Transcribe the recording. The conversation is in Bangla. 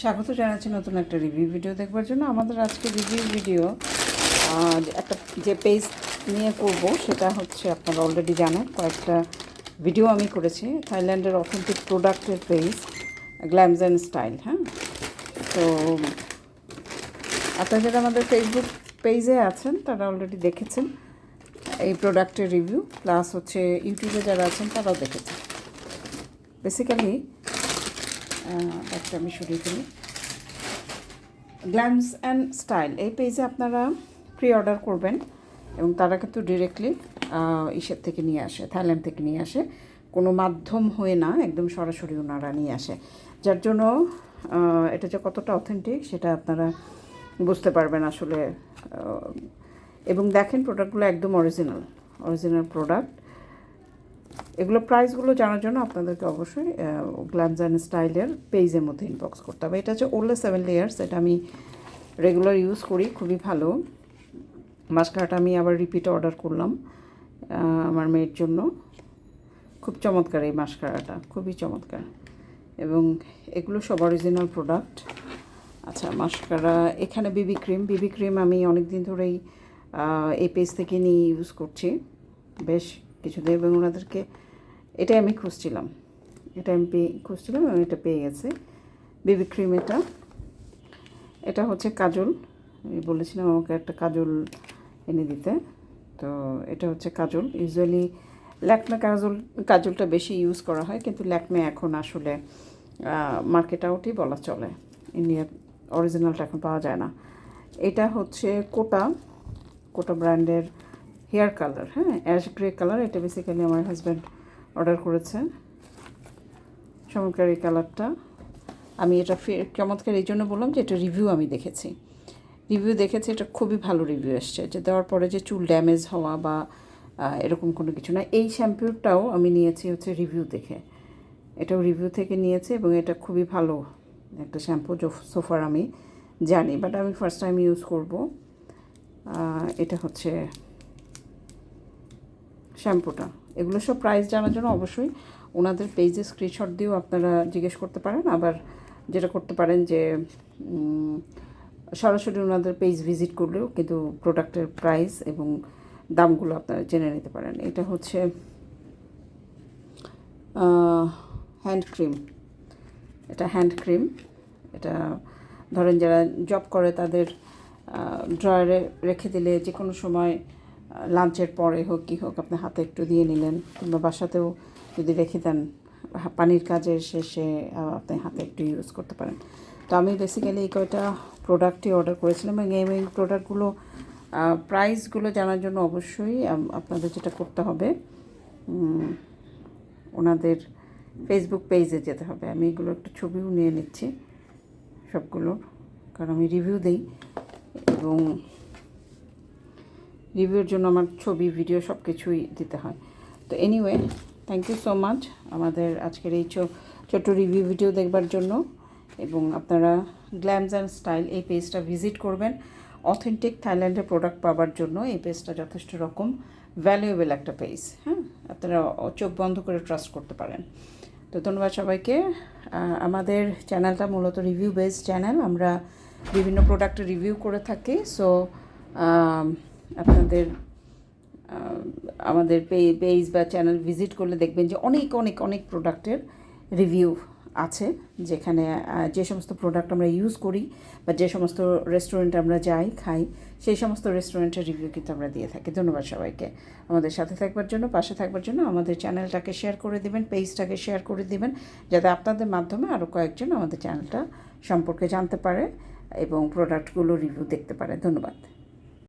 স্বাগত জানাচ্ছি নতুন একটা রিভিউ ভিডিও দেখবার জন্য। আমাদের আজকে রিভিউ ভিডিও একটা যে পেজ নিয়ে করব, সেটা হচ্ছে আপনারা অলরেডি জানেন, কয়েকটা ভিডিও আমি করেছি। থাইল্যান্ডের অথেন্টিক প্রোডাক্টের পেজ গ্ল্যামস অ্যান্ড স্টাইল হ্যাঁ? তো, আপনারা যারা আমাদের ফেসবুক পেজে আছেন, তারা অলরেডি দেখেছেন এই প্রোডাক্টের রিভিউ প্লাস হচ্ছে ইউটিউবে যারা আছেন, তারাও দেখেছেন। বেসিক্যালি একটা আমি সরিয়ে ফেলি। গ্ল্যামস অ্যান্ড স্টাইল এই পেজে আপনারা প্রি অর্ডার করবেন এবং তারা কিন্তু ডিরেক্টলি ইসের থেকে নিয়ে আসে, থাইল্যান্ড থেকে নিয়ে আসে। কোনো মাধ্যম হয়ে না, একদম সরাসরি ওনারা নিয়ে আসে। যার জন্য এটা যে কতটা অথেন্টিক সেটা আপনারা বুঝতে পারবেন আসলে এবং দেখেন প্রোডাক্টগুলো একদম অরিজিনাল অরিজিনাল প্রোডাক্ট এগুলো প্রাইসগুলো জানার জন্য আপনাদেরকে অবশ্যই গ্ল্যামস অ্যান্ড স্টাইলের পেজের মধ্যে ইনবক্স করতে হবে। এটা হচ্ছে ওল্ডে সেভেন লেয়ার্স এটা আমি রেগুলার ইউজ করি, খুবই ভালো। মাস্কারাটা আমি আবার রিপিট অর্ডার করলাম আমার মেয়ের জন্য। খুব চমৎকার এই মাস্কারাটা, খুবই চমৎকার। এবং এগুলো সব অরিজিনাল প্রোডাক্ট আচ্ছা মাস্কারা, এখানে বিবি ক্রিম বিবি ক্রিম আমি অনেক দিন ধরেই এই পেজ থেকে নিয়ে ইউজ করছি। বেশ কিছুদিন এবং ওনাদেরকে এটাই আমি খুঁজছিলাম। এটা আমি পেয়ে খুঁজছিলাম এবং এটা পেয়ে গেছে। বেবি ক্রিম এটা। এটা হচ্ছে কাজল। আমি বলেছিলাম আমাকে একটা কাজল এনে দিতে। তো এটা হচ্ছে কাজল। ইউজুয়ালি ল্যাকমে কাজল, কাজলটা বেশি ইউজ করা হয়, কিন্তু ল্যাকমে এখন আসলে মার্কেট আউটই বলা চলে। ইন্ডিয়ার অরিজিনালটা এখন পাওয়া যায় না। এটা হচ্ছে কোটা। কোটা ব্র্যান্ডের হেয়ার কালার হ্যাঁ? অ্যাশ গ্রে কালার এটা বেসিক্যালি আমার হাজব্যান্ড অর্ডার করেছে চমৎকার এই কালারটা। আমি এটা চমৎকার এই জন্য বললাম যে এটা রিভিউ আমি দেখেছি। রিভিউ দেখেছি, এটা খুবই ভালো রিভিউ এসছে। যে দেওয়ার পরে যে চুল ড্যামেজ হওয়া বা এরকম কোনো কিছু না। এই শ্যাম্পুটাও আমি নিয়েছি হচ্ছে রিভিউ দেখে। এটাও রিভিউ থেকে নিয়েছি এবং এটা খুবই ভালো একটা শ্যাম্পু সোফার আমি জানি। বাট আমি ফার্স্ট টাইম ইউজ করব। এটা হচ্ছে শ্যাম্পুটা। এগুলো সব প্রাইস জানার জন্য অবশ্যই ওনাদের পেজে স্ক্রিনশট দিয়েও আপনারা জিজ্ঞেস করতে পারেন। আবার যেটা করতে পারেন যে সরাসরি ওনাদের পেজ ভিজিট করলেও কিন্তু প্রোডাক্টের প্রাইস এবং দামগুলো আপনারা জেনে নিতে পারেন। এটা হচ্ছে হ্যান্ড ক্রিম এটা হ্যান্ড ক্রিম এটা ধরেন যারা জব করে তাদের ড্রয়ারে রেখে দিলে যে কোনো সময় লাঞ্চের পরে হোক কী হোক আপনি হাতে একটু দিয়ে নিলেন কিংবা বাসাতেও যদি রেখে দেন, পানির কাজের শেষে আপনি হাতে একটু ইউজ করতে পারেন। তো আমি বেসিক্যালি এই কয়টা প্রোডাক্টই অর্ডার করেছিলাম এবং এই প্রোডাক্টগুলো প্রাইসগুলো জানার জন্য অবশ্যই আপনাদের যেটা করতে হবে ওনাদের ফেসবুক পেজে যেতে হবে। আমি এগুলো একটু ছবিও নিয়ে নিচ্ছি সবগুলোর কারণ আমি রিভিউ দিই এবং রিভিউর জন্য আমার ছবি ভিডিও সব কিছুই দিতে হয়। তো anyway thank you so much আমাদের আজকের এই ছোট্ট রিভিউ ভিডিও দেখবার জন্য। এবং আপনারা গ্ল্যামস অ্যান্ড স্টাইল এই পেজটা ভিজিট করবেন। অথেন্টিক থাইল্যান্ডের প্রোডাক্ট পাওয়ার জন্য এই পেজটা যথেষ্ট রকম ভ্যালুয়েবল একটা পেজ হ্যাঁ? আপনারা চোখ বন্ধ করে ট্রাস্ট করতে পারেন। তো ধন্যবাদ সবাইকে। আমাদের চ্যানেলটা মূলত রিভিউ বেসড চ্যানেল আমরা বিভিন্ন প্রোডাক্টের রিভিউ করে থাকি। সো আপনাদের আমাদের পেজ বা চ্যানেল ভিজিট করলে দেখবেন যে অনেক অনেক অনেক প্রোডাক্টের রিভিউ আছে, যেখানে যে সমস্ত প্রোডাক্ট আমরা ইউজ করি বা যে সমস্ত রেস্টুরেন্ট আমরা যাই, খাই, সেই সমস্ত রেস্টুরেন্টের রিভিউ কিন্তু আমরা দিয়ে থাকি। ধন্যবাদ সবাইকে। আমাদের সাথে থাকবার জন্য, পাশে থাকবার জন্য আমাদের চ্যানেলটাকে শেয়ার করে দিবেন পেজটাকে শেয়ার করে দিবেন, যাতে আপনাদের মাধ্যমে আরও কয়েকজন আমাদের চ্যানেলটা সম্পর্কে জানতে পারে এবং প্রোডাক্টগুলো রিভিউ দেখতে পারে। ধন্যবাদ।